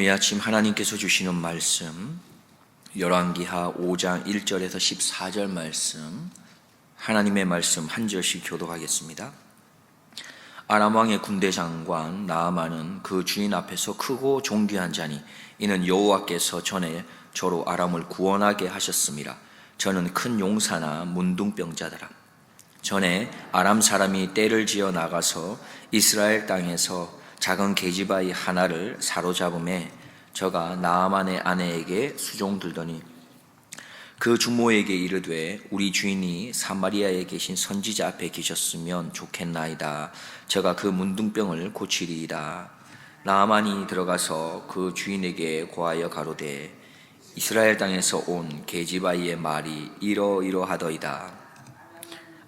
오늘 이 아침 하나님께서 주시는 말씀 열왕기하 5장 1절에서 14절 말씀 하나님의 말씀 한 절씩 교독하겠습니다. 아람 왕의 군대 장관 나아만은 그 주인 앞에서 크고 존귀한 자니 이는 여호와께서 전에 저로 아람을 구원하게 하셨습니다. 저는 큰 용사나 문둥병자더라. 전에 아람 사람이 떼를 지어 나가서 이스라엘 땅에서 작은 계집아이 하나를 사로잡음에 저가 나아만의 아내에게 수종 들더니 그 주모에게 이르되 우리 주인이 사마리아에 계신 선지자 앞에 계셨으면 좋겠나이다. 저가 그 문둥병을 고치리이다. 나아만이 들어가서 그 주인에게 고하여 가로되 이스라엘 땅에서 온 계집아이의 말이 이러이러하더이다.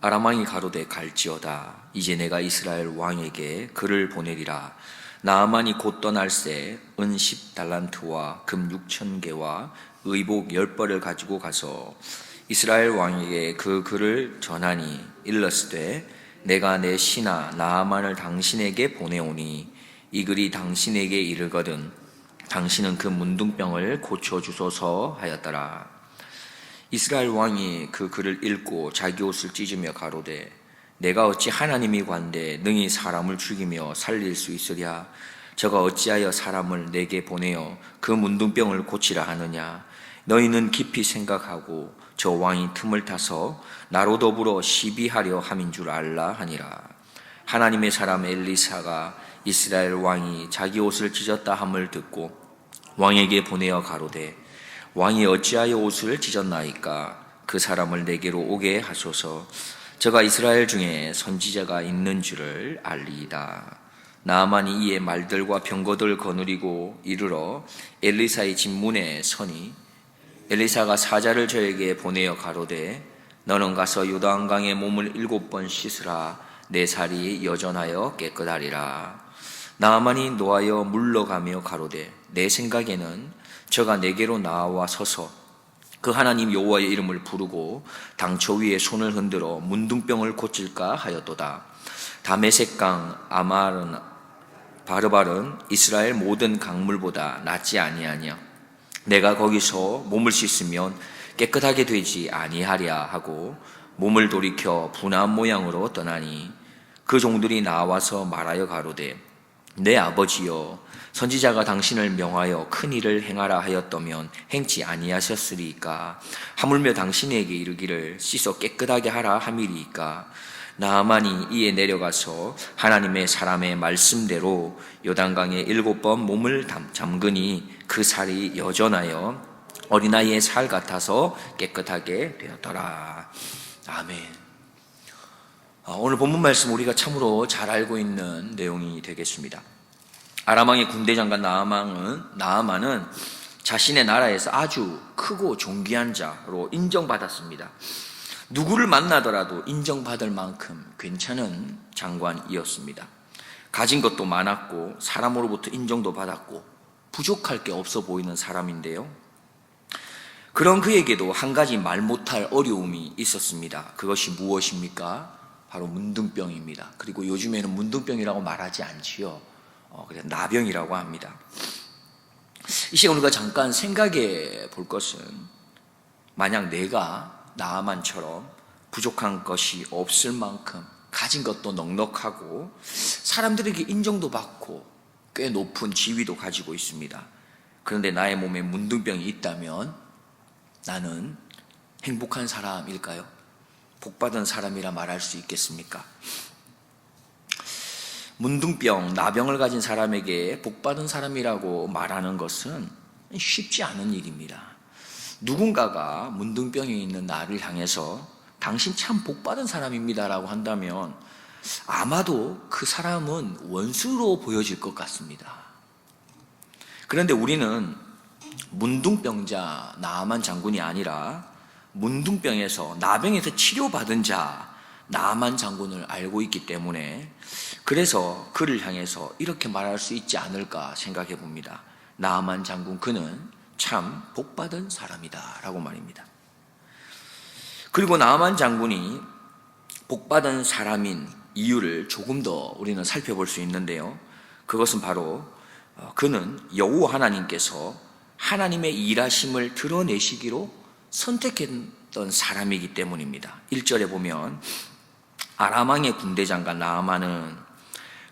아람왕이 가로되 갈지어다. 이제 내가 이스라엘 왕에게 그를 보내리라. 나아만이 곧 떠날새 은 10달란트와 금 6천 개와 의복 10벌을 가지고 가서 이스라엘 왕에게 그 글을 전하니 일렀으되 내가 내 신하 나아만을 당신에게 보내오니 이 글이 당신에게 이르거든 당신은 그 문둥병을 고쳐 주소서 하였더라. 이스라엘 왕이 그 글을 읽고 자기 옷을 찢으며 가로되 내가 어찌 하나님이 관대 능히 사람을 죽이며 살릴 수 있으랴? 저가 어찌하여 사람을 내게 보내어 그 문둥병을 고치라 하느냐? 너희는 깊이 생각하고 저 왕이 틈을 타서 나로 더불어 시비하려 함인 줄 알라 하니라. 하나님의 사람 엘리사가 이스라엘 왕이 자기 옷을 찢었다 함을 듣고 왕에게 보내어 가로되 왕이 어찌하여 옷을 찢었나이까? 그 사람을 내게로 오게 하소서. 저가 이스라엘 중에 선지자가 있는 줄을 알리이다. 나아만이 이에 말들과 병거들 거느리고 이르러 엘리사의 집 문에 서니 엘리사가 사자를 저에게 보내어 가로되 너는 가서 요단강에 몸을 일곱 번 씻으라. 내 살이 여전하여 깨끗하리라. 나아만이 노하여 물러가며 가로되 내 생각에는 저가 내게로 나와 서서 그 하나님 여호와의 이름을 부르고 당초 위에 손을 흔들어 문둥병을 고칠까 하였도다. 다메섹강 아마른 바르바른 이스라엘 모든 강물보다 낫지 아니하냐. 내가 거기서 몸을 씻으면 깨끗하게 되지 아니하랴 하고 몸을 돌이켜 분한 모양으로 떠나니 그 종들이 나와서 말하여 가로되 내 아버지여 선지자가 당신을 명하여 큰 일을 행하라 하였다면 행치 아니하셨으리이까? 하물며 당신에게 이르기를 씻어 깨끗하게 하라 함이리이까? 나아만이 이에 내려가서 하나님의 사람의 말씀대로 요단강에 일곱 번 몸을 잠그니 그 살이 여전하여 어린아이의 살 같아서 깨끗하게 되었더라. 아멘. 아, 오늘 본문 말씀 우리가 참으로 잘 알고 있는 내용이 되겠습니다 아람왕의 군대 장관 나아만은 나아만은 자신의 나라에서 아주 크고 존귀한 자로 인정받았습니다. 누구를 만나더라도 인정받을 만큼 괜찮은 장관이었습니다. 가진 것도 많았고 사람으로부터 인정도 받았고 부족할 게 없어 보이는 사람인데요. 그런 그에게도 한 가지 말 못할 어려움이 있었습니다. 그것이 무엇입니까? 바로 문둥병입니다. 그리고 요즘에는 문둥병이라고 말하지 않지요. 어, 그래 나병이라고 합니다. 이 시간 우리가 잠깐 생각해 볼 것은 만약 내가 나만처럼 부족한 것이 없을 만큼 가진 것도 넉넉하고 사람들에게 인정도 받고 꽤 높은 지위도 가지고 있습니다. 그런데 나의 몸에 문둥병이 있다면 나는 행복한 사람일까요? 복받은 사람이라 말할 수 있겠습니까? 문둥병, 나병을 가진 사람에게 복받은 사람이라고 말하는 것은 쉽지 않은 일입니다. 누군가가 문둥병이 있는 나를 향해서 당신 참 복받은 사람입니다라고 한다면 아마도 그 사람은 원수로 보여질 것 같습니다. 그런데 우리는 문둥병자 나만 장군이 아니라 문둥병에서 나병에서 치료받은 자 나만 장군을 알고 있기 때문에 그래서 그를 향해서 이렇게 말할 수 있지 않을까 생각해 봅니다. 나만 장군 그는 참 복받은 사람이다 라고 말입니다. 그리고 나만 장군이 복받은 사람인 이유를 조금 더 우리는 살펴볼 수 있는데요. 그것은 바로 어, 그는 여호와 하나님께서 하나님의 일하심을 드러내시기로 선택했던 사람이기 때문입니다. 1절에 보면 아람 왕의 군대 장관 나아만은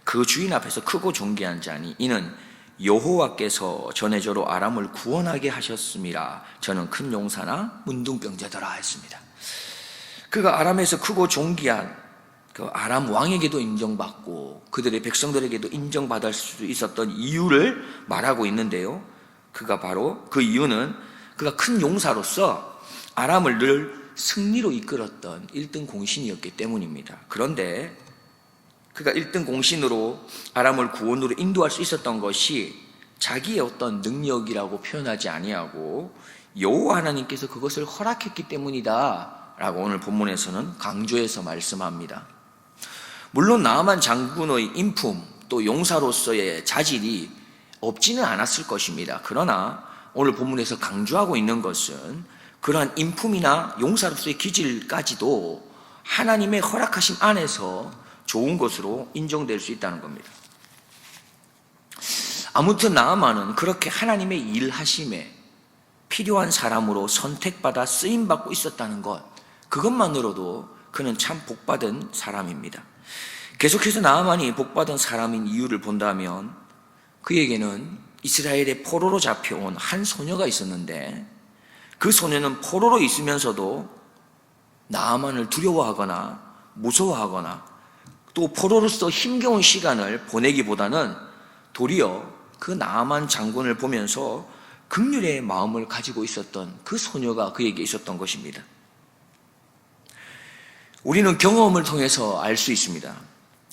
그 주인 앞에서 크고 존귀한 자니 이는 여호와께서 전에 저로 아람을 구원하게 하셨음이라 저는 큰 용사나 문둥병자더라 했습니다. 그가 아람에서 크고 존귀한 그 아람 왕에게도 인정받고 그들의 백성들에게도 인정받을 수 있었던 이유를 말하고 있는데요. 그가 바로 그 이유는 그가 큰 용사로서 아람을 늘 승리로 이끌었던 1등 공신이었기 때문입니다. 그런데 그가 1등 공신으로 아람을 구원으로 인도할 수 있었던 것이 자기의 어떤 능력이라고 표현하지 아니하고 여호와 하나님께서 그것을 허락했기 때문이다라고 오늘 본문에서는 강조해서 말씀합니다. 물론 나아만 장군의 인품 또 용사로서의 자질이 없지는 않았을 것입니다. 그러나 오늘 본문에서 강조하고 있는 것은 그러한 인품이나 용사로서의 기질까지도 하나님의 허락하심 안에서 좋은 것으로 인정될 수 있다는 겁니다. 아무튼 나아만은 그렇게 하나님의 일하심에 필요한 사람으로 선택받아 쓰임 받고 있었다는 것 그것만으로도 그는 참 복받은 사람입니다. 계속해서 나아만이 복받은 사람인 이유를 본다면 그에게는 이스라엘의 포로로 잡혀온 한 소녀가 있었는데 그 소녀는 포로로 있으면서도 나아만을 두려워하거나 무서워하거나 또 포로로서 힘겨운 시간을 보내기보다는 도리어 그 나아만 장군을 보면서 극률의 마음을 가지고 있었던 그 소녀가 그에게 있었던 것입니다. 우리는 경험을 통해서 알 수 있습니다.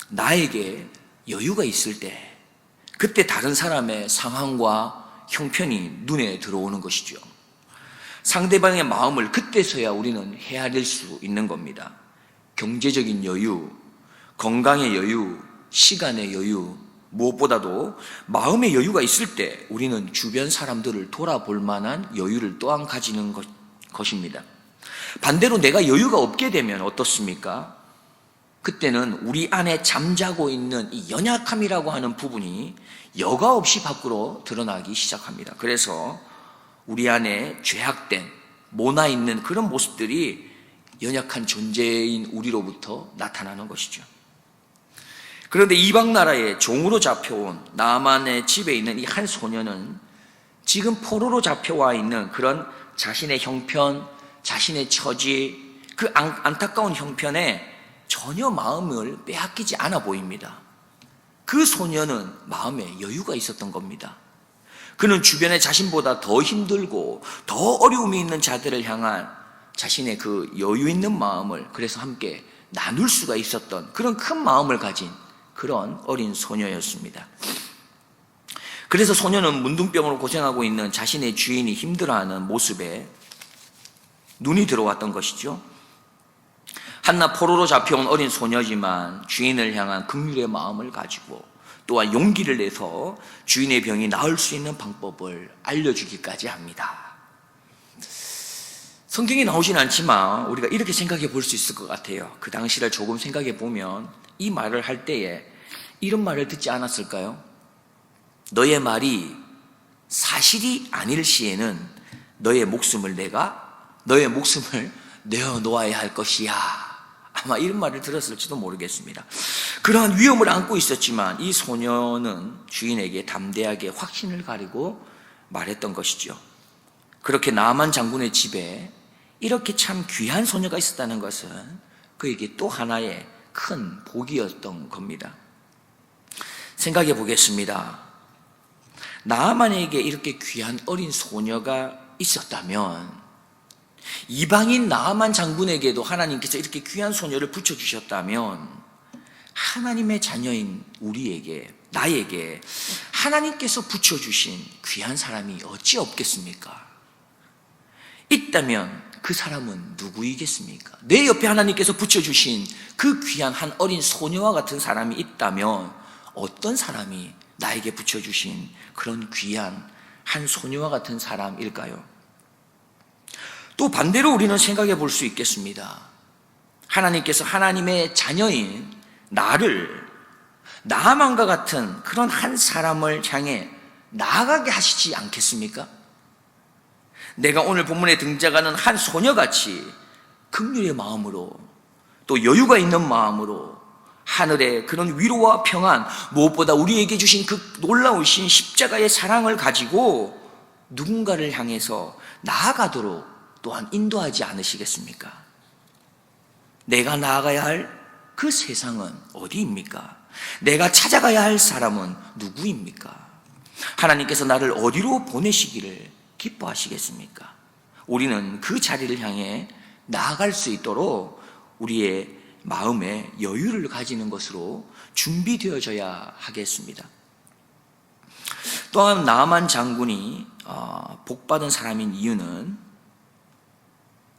나에게 여유가 있을 때, 그때 다른 사람의 상황과 형편이 눈에 들어오는 것이죠. 상대방의 마음을 그때서야 우리는 헤아릴 수 있는 겁니다. 경제적인 여유, 건강의 여유, 시간의 여유, 무엇보다도 마음의 여유가 있을 때 우리는 주변 사람들을 돌아볼 만한 여유를 또한 가지는 것, 것입니다. 반대로 내가 여유가 없게 되면 어떻습니까? 그때는 우리 안에 잠자고 있는 이 연약함이라고 하는 부분이 여과 없이 밖으로 드러나기 시작합니다. 그래서 우리 안에 죄악된, 모나 있는 그런 모습들이 연약한 존재인 우리로부터 나타나는 것이죠. 그런데 이방 나라에 종으로 잡혀온 나만의 집에 있는 이 한 소녀는 지금 포로로 잡혀와 있는 그런 자신의 형편, 자신의 처지, 그 안, 안타까운 형편에 전혀 마음을 빼앗기지 않아 보입니다. 그 소녀는 마음에 여유가 있었던 겁니다. 그는 주변의 자신보다 더 힘들고 더 어려움이 있는 자들을 향한 자신의 그 여유 있는 마음을 그래서 함께 나눌 수가 있었던 그런 큰 마음을 가진 그런 어린 소녀였습니다. 그래서 소녀는 문둥병으로 고생하고 있는 자신의 주인이 힘들어하는 모습에 눈이 들어왔던 것이죠. 한낱 포로로 잡혀온 어린 소녀지만 주인을 향한 극률의 마음을 가지고 또한 용기를 내서 주인의 병이 나을 수 있는 방법을 알려주기까지 합니다. 성경에 나오진 않지만 우리가 이렇게 생각해 볼 수 있을 것 같아요. 그 당시를 조금 생각해 보면 이 말을 할 때에 이런 말을 듣지 않았을까요? 너의 말이 사실이 아닐 시에는 너의 목숨을 내가 너의 목숨을 내어 놓아야 할 것이야. 아마 이런 말을 들었을지도 모르겠습니다. 그러한 위험을 안고 있었지만 이 소녀는 주인에게 담대하게 확신을 가리고 말했던 것이죠. 그렇게 나만 장군의 집에 이렇게 참 귀한 소녀가 있었다는 것은 그에게 또 하나의 큰 복이었던 겁니다. 생각해 보겠습니다. 나만에게 이렇게 귀한 어린 소녀가 있었다면 이방인 나만 장군에게도 하나님께서 이렇게 귀한 소녀를 붙여주셨다면 하나님의 자녀인 우리에게 나에게 하나님께서 붙여주신 귀한 사람이 어찌 없겠습니까? 있다면 그 사람은 누구이겠습니까? 내 옆에 하나님께서 붙여주신 그 귀한 한 어린 소녀와 같은 사람이 있다면 어떤 사람이 나에게 붙여주신 그런 귀한 한 소녀와 같은 사람일까요? 또 반대로 우리는 생각해 볼 수 있겠습니다. 하나님께서 하나님의 자녀인 나를 나만과 같은 그런 한 사람을 향해 나아가게 하시지 않겠습니까? 내가 오늘 본문에 등장하는 한 소녀같이 극률의 마음으로 또 여유가 있는 마음으로 하늘의 그런 위로와 평안 무엇보다 우리에게 주신 그 놀라우신 십자가의 사랑을 가지고 누군가를 향해서 나아가도록 또한 인도하지 않으시겠습니까? 내가 나아가야 할 그 세상은 어디입니까? 내가 찾아가야 할 사람은 누구입니까? 하나님께서 나를 어디로 보내시기를 기뻐하시겠습니까? 우리는 그 자리를 향해 나아갈 수 있도록 우리의 마음에 여유를 가지는 것으로 준비되어져야 하겠습니다. 또한 나만 장군이 어, 복받은 사람인 이유는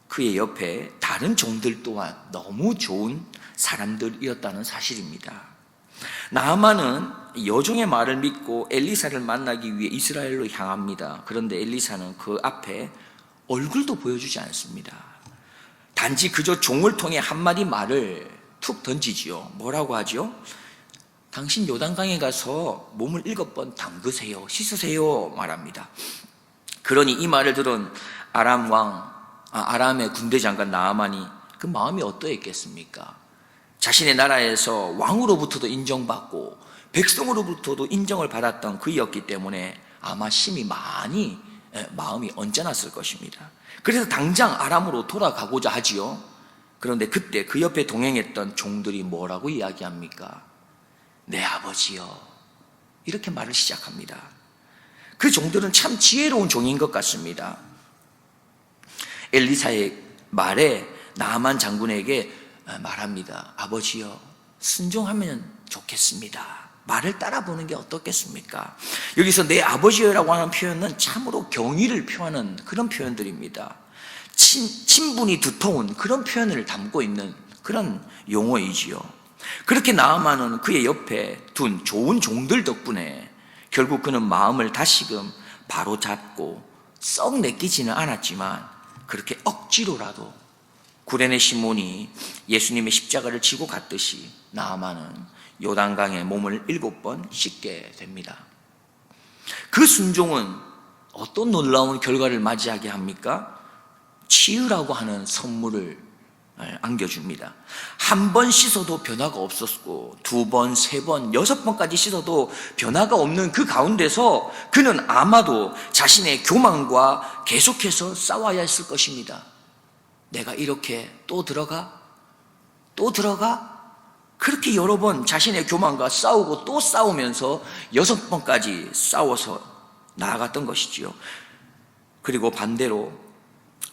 그의 옆에 다른 종들 또한 너무 좋은 사람들이었다는 사실입니다. 나만은 여종의 말을 믿고 엘리사를 만나기 위해 이스라엘로 향합니다. 그런데 엘리사는 그 앞에 얼굴도 보여주지 않습니다. 단지 그저 종을 통해 한마디 말을 툭 던지지요. 뭐라고 하죠? 당신 요단강에 가서 몸을 일곱 번 담그세요. 씻으세요. 말합니다. 그러니 이 말을 들은 아람 왕, 아, 아람의 군대 장관 나아만이 그 마음이 어떠했겠습니까? 자신의 나라에서 왕으로부터도 인정받고 백성으로부터도 인정을 받았던 그이었기 때문에 아마 심히 많이 예, 마음이 언짢았을 것입니다. 그래서 당장 아람으로 돌아가고자 하지요. 그런데 그때 그 옆에 동행했던 종들이 뭐라고 이야기합니까? 내 아버지요. 이렇게 말을 시작합니다. 그 종들은 참 지혜로운 종인 것 같습니다. 엘리사의 말에 나만 장군에게 말합니다. 아버지요, 순종하면 좋겠습니다. 말을 따라보는 게 어떻겠습니까? 여기서 내 아버지요라고 하는 표현은 참으로 경의를 표하는 그런 표현들입니다. 친, 친분이 두터운 그런 표현을 담고 있는 그런 용어이지요. 그렇게 나아만은 그의 옆에 둔 좋은 종들 덕분에 결국 그는 마음을 다시금 바로 잡고 썩 내키지는 않았지만 그렇게 억지로라도 구레네 시몬이 예수님의 십자가를 지고 갔듯이 나아만은 요단강에 몸을 일곱 번 씻게 됩니다. 그 순종은 어떤 놀라운 결과를 맞이하게 합니까? 치유라고 하는 선물을 안겨줍니다. 한 번 씻어도 변화가 없었고, 두 번, 세 번, 여섯 번까지 씻어도 변화가 없는 그 가운데서 그는 아마도 자신의 교만과 계속해서 싸워야 했을 것입니다. 내가 이렇게 또 들어가? 또 들어가? 그렇게 여러 번 자신의 교만과 싸우고 또 싸우면서 여섯 번까지 싸워서 나아갔던 것이지요. 그리고 반대로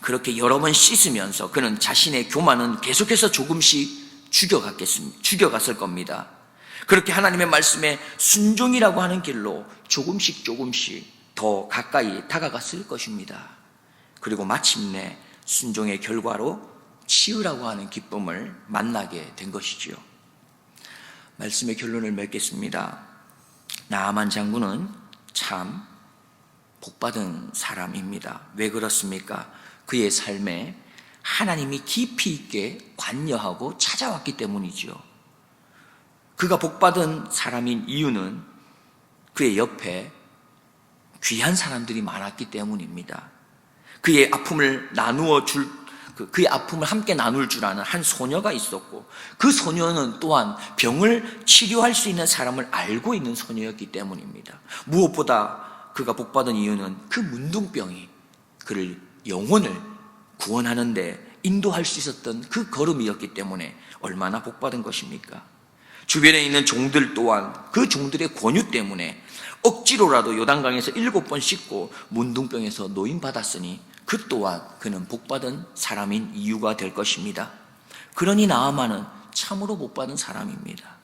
그렇게 여러 번 씻으면서 그는 자신의 교만은 계속해서 조금씩 죽여갔겠습니다. 죽여갔을 겁니다. 그렇게 하나님의 말씀에 순종이라고 하는 길로 조금씩 조금씩 더 가까이 다가갔을 것입니다. 그리고 마침내 순종의 결과로 치유라고 하는 기쁨을 만나게 된 것이지요. 말씀의 결론을 맺겠습니다. 나아만 장군은 참 복받은 사람입니다. 왜 그렇습니까? 그의 삶에 하나님이 깊이 있게 관여하고 찾아왔기 때문이죠. 그가 복받은 사람인 이유는 그의 옆에 귀한 사람들이 많았기 때문입니다. 그의 아픔을 나누어 줄, 그, 그의 아픔을 함께 나눌 줄 아는 한 소녀가 있었고, 그 소녀는 또한 병을 치료할 수 있는 사람을 알고 있는 소녀였기 때문입니다. 무엇보다 그가 복받은 이유는 그 문둥병이 그를 영혼을 구원하는데 인도할 수 있었던 그 걸음이었기 때문에 얼마나 복받은 것입니까? 주변에 있는 종들 또한 그 종들의 권유 때문에 억지로라도 요단강에서 일곱 번 씻고 문둥병에서 노인받았으니 그 또한 그는 복받은 사람인 이유가 될 것입니다. 그러니 나아만은 참으로 복받은 사람입니다.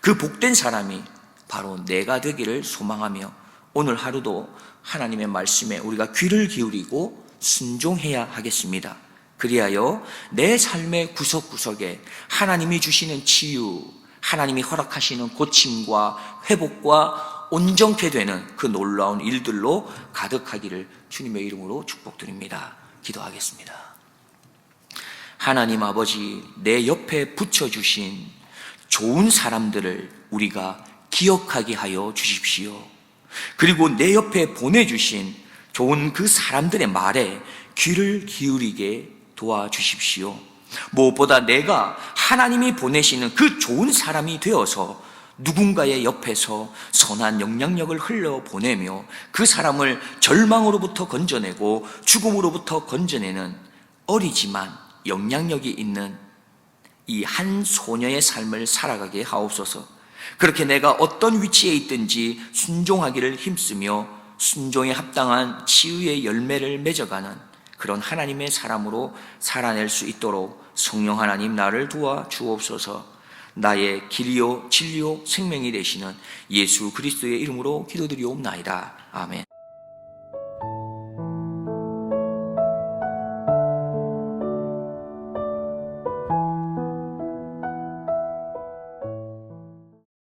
그 복된 사람이 바로 내가 되기를 소망하며 오늘 하루도 하나님의 말씀에 우리가 귀를 기울이고 순종해야 하겠습니다. 그리하여 내 삶의 구석구석에 하나님이 주시는 치유, 하나님이 허락하시는 고침과 회복과 온전케 되는 그 놀라운 일들로 가득하기를 주님의 이름으로 축복드립니다. 기도하겠습니다. 하나님 아버지, 내 옆에 붙여주신 좋은 사람들을 우리가 기억하게 하여 주십시오. 그리고 내 옆에 보내주신 좋은 그 사람들의 말에 귀를 기울이게 도와주십시오. 무엇보다 내가 하나님이 보내시는 그 좋은 사람이 되어서 누군가의 옆에서 선한 영향력을 흘려 보내며 그 사람을 절망으로부터 건져내고 죽음으로부터 건져내는 어리지만 영향력이 있는 이 한 소녀의 삶을 살아가게 하옵소서. 그렇게 내가 어떤 위치에 있든지 순종하기를 힘쓰며 순종에 합당한 치유의 열매를 맺어가는 그런 하나님의 사람으로 살아낼 수 있도록 성령 하나님 나를 도와 주옵소서. 나의 길이요 진리요 생명이 되시는 예수 그리스도의 이름으로 기도드리옵나이다. 아멘.